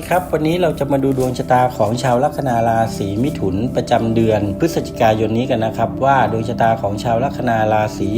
ดีครับ วันนี้เราจะมาดูดวงชะตาของชาวลัคนาราศีมิถุนประจำเดือน พฤศจิกายนนี้กันนะครับ ว่าดวงชะตาของชาวลัคนาราศี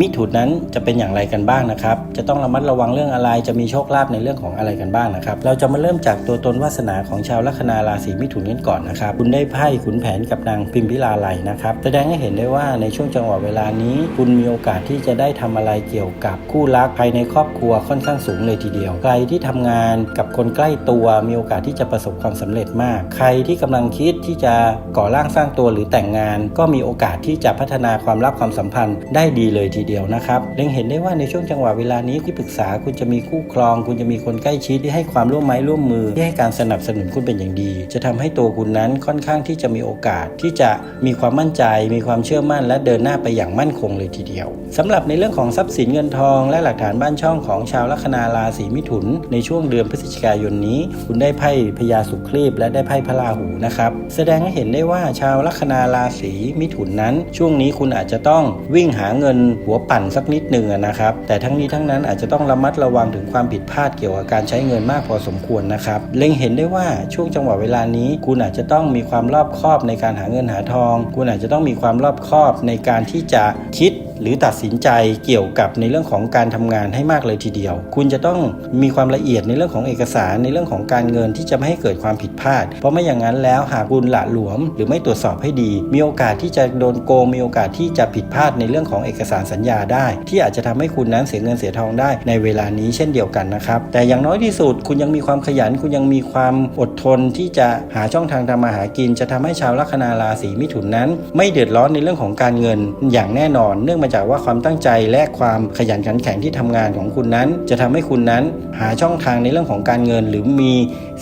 มิถุนนั้นจะเป็นอย่างไรกันบ้างนะครับ จะต้องระมัดระวังเรื่องอะไร จะมีโชคลาภในเรื่องของอะไรกันบ้างนะครับ เราจะมาเริ่มจากตัวตนวาสนาของชาวลัคนาราศีมิถุนกันก่อนนะครับ คุณได้ไพ่ขุนแผนกับนางพิมพิลาไลนะครับ แสดงให้เห็นได้ว่าในช่วงจังหวะเวลานี้ คุณมีโอกาสที่จะได้ทำอะไรเกี่ยวกับคู่รักภายในครอบครัวค่อนข้างสูงเลยทีเดียว ใครที่ทำงานกับคนใกล้ตัวมีโอกาสที่จะประสบความสำเร็จมาก ใครที่กำลังคิดที่จะก่อร่างสร้างตัวหรือแต่งงาน ก็มีโอกาสที่จะพัฒนาความรักความสัมพันธ์ได้ดีเลยทีเดียวนะครับเล็งเห็นได้ว่าในช่วงจังหวะเวลานี้ที่ปรึกษาคุณจะมีคู่ครอง คุณจะมีคนใกล้ชิดที่ให้ความร่วมไม้ร่วมมือที่ให้การสนับสนุนคุณเป็นอย่างดี จะทำให้ตัวคุณนั้นค่อนข้างที่จะมีโอกาสที่จะมีความมั่นใจ มีความเชื่อมั่น และเดินหน้าไปอย่างมั่นคงเลยทีเดียวสำหรับในเรื่องของทรัพย์สินเงินทอง และหลักฐานบ้านช่องของชาวลัคนาราศีมิถุน ในช่วงเดือนพฤศจิกายนนี้ คุณได้ไพ่พญาสุครีบและได้ไพ่พระราหูนะครับแสดงให้เห็นได้ว่าชาวลัคนาราศีมิถุนนั้น ช่วงนี้คุณอาจจะต้องวิ่งหาเงินหัวปั่นสักนิดหนึ่งนะครับ แต่ทั้งนี้ทั้งนั้นอาจจะต้องระมัดระวังถึงความผิดพลาดเกี่ยวกับการใช้เงินมากพอสมควรนะครับ เล็งเห็นได้ว่าช่วงจังหวะเวลานี้ คุณอาจจะต้องมีความรอบคอบในการหาเงินหาทอง คุณอาจจะต้องมีความรอบคอบในการที่จะคิด หรือตัดสินใจเกี่ยวกับในเรื่องของการทำงานให้มากเลยทีเดียว คุณจะต้องมีความละเอียดในเรื่องของเอกสารในเรื่องของการเงินที่จะไม่ให้เกิดความผิดพลาด เพราะไม่อย่างนั้นแล้วหากคุณละหลวม หรือไม่ตรวจสอบให้ดี มีโอกาสที่จะโดนโกงมีโอกาสที่จะผิดพลาดในเรื่องของเอกสารสัญญาได้ ที่อาจจะทำให้คุณนั้นเสียเงินเสียทองได้ในเวลานี้เช่นเดียวกันนะครับแต่อย่างน้อยที่สุดคุณยังมีความขยัน คุณยังมีความอดทนที่จะหาช่องทางทำมาหากิน จะทำให้ชาวลัคนาราศีมิถุนนั้น ไม่เดือดร้อนในเรื่องของการเงินอย่างแน่นอนเนื่องมาจากว่าความตั้งใจและความขยันขันแข็งที่ทำงานของคุณนั้น จะทำให้คุณนั้นหาช่องทางในเรื่องของการเงิน หรือมี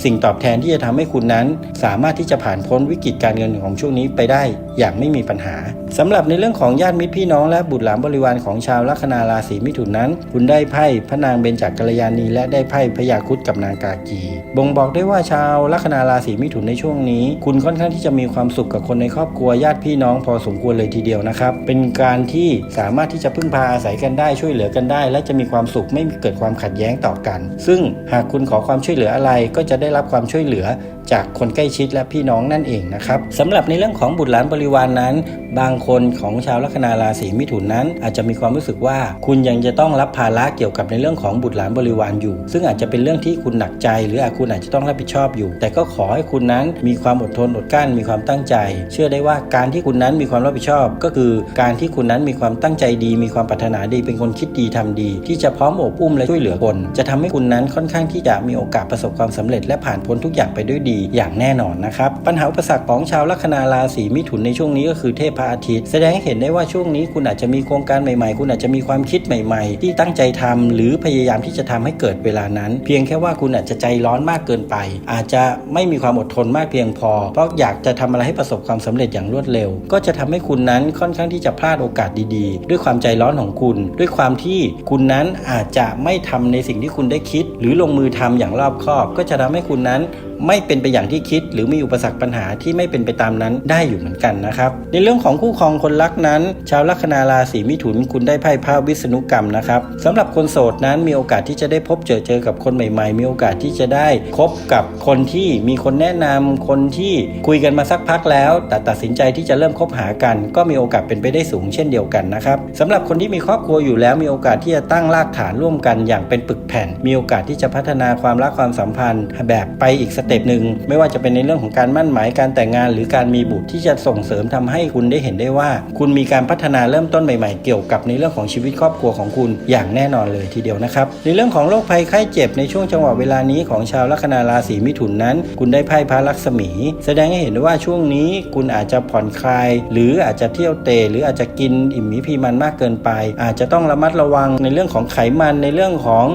สิ่งตอบแทนที่จะทำให้คุณนั้น สามารถที่จะผ่านพ้นวิกฤตการเงินของช่วงนี้ไปได้ อย่างไม่มีปัญหาสำหรับในเรื่องของญาติมิตรพี่น้องและบุตรหลานบริวารของชาวลัคนาราศีมิถุนนั้น คุณได้ไพ่พระนางเบญจกัลยาณีและได้ไพ่พญาคุดกับนางกากี บ่งบอกได้ว่าชาวลัคนาราศีมิถุนในช่วงนี้ คุณค่อนข้างที่จะมีความสุขกับคนในครอบครัวญาติพี่น้องพอสมควรเลยทีเดียวนะครับ เป็นการที่สามารถที่จะพึ่งพาอาศัยกันได้ช่วยเหลือกันได้ และจะมีความสุขไม่เกิดความขัดแย้งต่อกัน ซึ่งหากคุณขอความช่วยเหลืออะไรก็จะได้รับความช่วยเหลือจากคนใกล้ชิดและพี่น้องนั่นเองนะครับสำหรับในเรื่องของบุตรหลานบริวารนนั้น บางคนของชาวลัคนาราศีมิถุนนั้น อาจจะมีความรู้สึกว่า คุณยังจะต้องรับภาระเกี่ยวกับในเรื่องของบุตรหลานบริวารอยู่ ซึ่งอาจจะเป็นเรื่องที่คุณหนักใจ หรืออาจคุณอาจจะต้องรับผิดชอบอยู่ แต่ก็ขอให้คุณนั้นมีความอดทนอดกลั้นมีความตั้งใจ เชื่อได้ว่าการที่คุณนั้นมีความรับผิดชอบ ก็คือการที่คุณนั้นมีความตั้งใจดีมีความปรารถนาดีเป็นคนคิดดีทำดี ที่จะพร้อมโอบอุ้มและช่วยเหลือคน จะทำให้คุณนั้นค่อนข้างที่จะมีโอกาสประสบความสำเร็จ และผ่านพ้นทุกอย่างไปด้วยดีอย่างแน่นอนนะครับปัญหาอุปสรรคของชาวลัคนาราศีมิถุนในช่วงนี้ก็คือเทพพระอาทิตย์ แสดงให้เห็นได้ว่าช่วงนี้คุณอาจจะมีโครงการใหม่ๆ คุณอาจจะมีความคิดใหม่ ๆ ที่ตั้งใจทำหรือพยายามที่จะทำให้เกิดเวลานั้น เพียงแค่ว่าคุณอาจจะใจร้อนมากเกินไป อาจจะไม่มีความอดทนมากเพียงพอ เพราะอยากจะทำอะไรให้ประสบความสำเร็จอย่างรวดเร็ว ก็จะทำให้คุณนั้นค่อนข้างที่จะพลาดโอกาสดีด้วยความใจร้อนของคุณ ด้วยความที่คุณนั้นอาจจะไม่ทำในสิ่งที่คุณได้คิด หรือลงมือทำอย่างรอบคอบ ก็จะทำให้คุณนั้น ไม่เป็นไปอย่างที่คิด หรือมีอุปสรรคปัญหาที่ไม่เป็นไปตามนั้นได้อยู่เหมือนกันนะครับ ในเรื่องของคู่ครองคนรักนั้น ชาวลัคนาราศีมิถุนคุณได้ไพ่พระวิษณุกรรมนะครับสำหรับคนโสดนั้นมีโอกาสที่จะได้พบเจอเจอกับคนใหม่ ๆ มีโอกาสที่จะได้คบกับคนที่มีคนแนะนำคนที่คุยกันมาสักพักแล้ว แต่ตัดสินใจที่จะเริ่มคบหากัน ก็มีโอกาสเป็นไปได้สูงเช่นเดียวกันนะครับสำหรับคนที่มีครอบครัวอยู่แล้วมีโอกาสที่จะตั้งรากฐานร่วมกันอย่างเป็นปึกแผ่น มีโอกาสที่จะพัฒนาความรักความสัมพันธ์ แบบไปอีกสเต็ปหนึ่งไม่ว่าจะเป็นในเรื่องของการมั่นหมายการแต่งงาน หรือการมีบุตรที่จะส่งเสริมทำให้คุณได้เห็นได้ว่า คุณมีการพัฒนาเริ่มต้นใหม่ๆ เกี่ยวกับในเรื่องของชีวิตครอบครัวของคุณอย่างแน่นอนเลยทีเดียวนะครับในเรื่องของโรคภัยไข้เจ็บในช่วงจังหวะเวลานี้ของชาวลัคนาราศีมิถุนนั้น คุณได้ไพ่พระลักษมี แสดงให้เห็นว่าช่วงนี้คุณอาจจะผ่อนคลาย หรืออาจจะเที่ยวเตะหรืออาจจะกินอิ่มมีพีมันมากเกินไป อาจจะต้องระมัดระวังในเรื่องของไขมันในเรื่องของ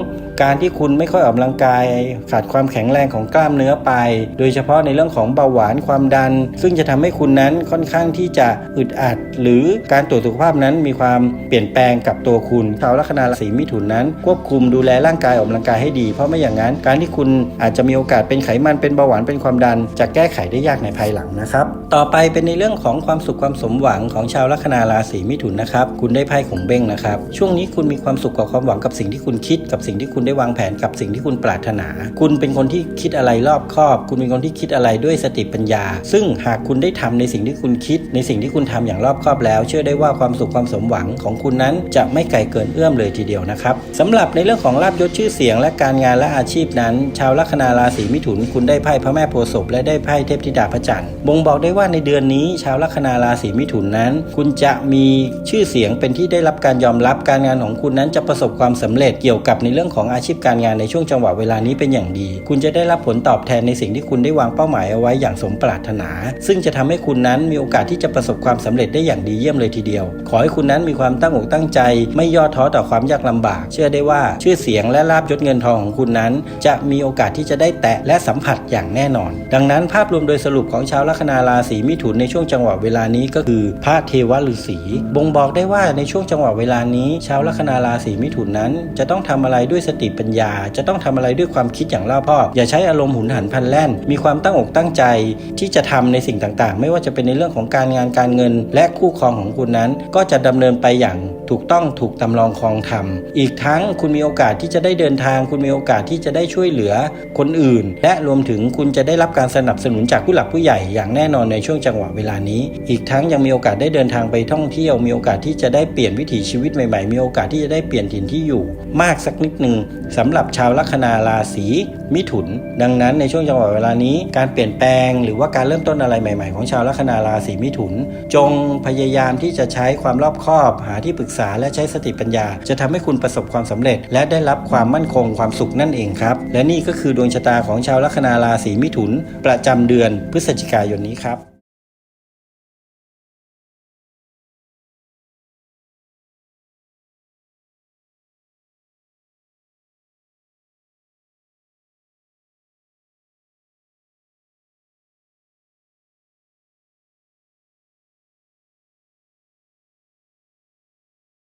การที่คุณไม่ค่อยออกกำลังกาย ขาดความแข็งแรงของกล้ามเนื้อไป โดยเฉพาะในเรื่องของเบาหวานความดัน ซึ่งจะทำให้คุณนั้นค่อนข้างที่จะอึดอัด หรือการตรวจสุขภาพนั้นมีความเปลี่ยนแปลงกับตัวคุณชาวลัคนาราศีมิถุนนั้น ควบคุมดูแลร่างกายออกกำลังกายให้ดี เพราะไม่อย่างนั้นการที่คุณอาจจะมีโอกาสเป็นไขมันเป็นเบาหวานเป็นความดัน จะแก้ไขได้ยากในภายหลังนะครับ ต่อไปเป็นในเรื่องของความสุขความสมหวังของชาวลัคนาราศีมิถุนนะครับ คุณได้ไพ่ขงเบ้งนะครับ ช่วงนี้คุณมีความสุขกับความหวังกับสิ่งที่คุณคิด กับสิ่งที่คุณได้วางแผนกับสิ่งที่คุณปรารถนา คุณเป็นคนที่คิดอะไรรอบคอบ คุณเป็นคนที่คิดอะไรด้วยสติปัญญา ซึ่งหากคุณได้ทำในสิ่งที่คุณคิด ในสิ่งที่คุณทำอย่างรอบคอบแล้ว เชื่อได้ว่าความสุขความสมหวังของคุณนั้นจะไม่ไกลเกินเอื้อมเลยทีเดียวนะครับสำหรับในเรื่องของลาบยศชื่อเสียง และการงานและอาชีพนั้น ชาวลัคนาราศีมิถุน คุณได้ไพ่พระแม่โพธิ์ศพและได้ไพ่เทพธิดาพระจันทร์บ่งบอกได้ว่าในเดือนนี้ ชาวลัคนาราศีมิถุนนั้น คุณจะมีชื่อเสียงเป็นที่ได้รับการยอมรับการงานของคุณนั้นจะประสบความสำเร็จเกี่ยวกับในเรื่องของอาชีพการงานในช่วงจังหวะเวลานี้เป็นอย่างดี คุณจะได้รับผลตอบแทนในสิ่งที่คุณได้วางเป้าหมายเอาไว้อย่างสมปรารถนา ซึ่งจะทำให้คุณนั้นมีโอกาสที่จะประสบความสำเร็จได้อย่างดีเยี่ยมเลยทีเดียว ขอให้คุณนั้นมีความตั้งอกตั้งใจ ไม่ย่อท้อต่อความยากลำบาก เชื่อได้ว่าชื่อเสียงและลาบยศเงินทองของคุณนั้น จะมีโอกาสที่จะได้แตะและสัมผัสอย่างแน่นอน ดังนั้นภาพรวมโดยสรุปของชาวลัคนาราศีมิถุนในช่วงจังหวะเวลานี้ก็คือ พระเทวฤาษีบ่งบอกได้ว่าในช่วงจังหวะเวลานี้ ชาวลัคนาราศีมิถุนนั้น จะต้องทำอะไรด้วยสติปัญญา จะต้องทำอะไรด้วยความคิดอย่างรอบคอบอย่าใช้อารมณ์หุนหันพันแล่น มีความตั้งอกตั้งใจที่จะทำในสิ่งต่างๆ ไม่ว่าจะเป็นในเรื่องของการงานการเงิน และคู่ครองของคุณนั้น ก็จะดำเนินไปอย่างถูกต้องถูกตำรองครองธรรม อีกทั้งคุณมีโอกาสที่จะได้เดินทาง คุณมีโอกาสที่จะได้ช่วยเหลือคนอื่น และรวมถึงคุณจะได้รับการสนับสนุนจากผู้หลักผู้ใหญ่อย่างแน่นอนในช่วงจังหวะเวลานี้ อีกทั้งยังมีโอกาสได้เดินทางไปท่องเที่ยว มีโอกาสที่จะได้เปลี่ยนวิถีชีวิตใหม่ๆ มีโอกาสที่จะได้เปลี่ยนถิ่นที่อยู่ มากสักนิดหนึ่งสำหรับชาวลัคนาราศีมิถุน ดังนั้นในช่วงงจังหวะเวลานี้ การเปลี่ยนแปลงหรือว่าการเริ่มต้นอะไรใหม่ ๆ ของชาวลัคนาราศีมิถุน จงพยายามที่จะใช้ความรอบคอบ หาที่ปรึกษาและใช้สติปัญญา จะทำให้คุณประสบความสำเร็จ และได้รับความมั่นคงความสุขนั่นเองครับ และนี่ก็คือดวงชะตาของชาวลัคนาราศีมิถุน ประจำเดือนพฤศจิกายนนี้ครับ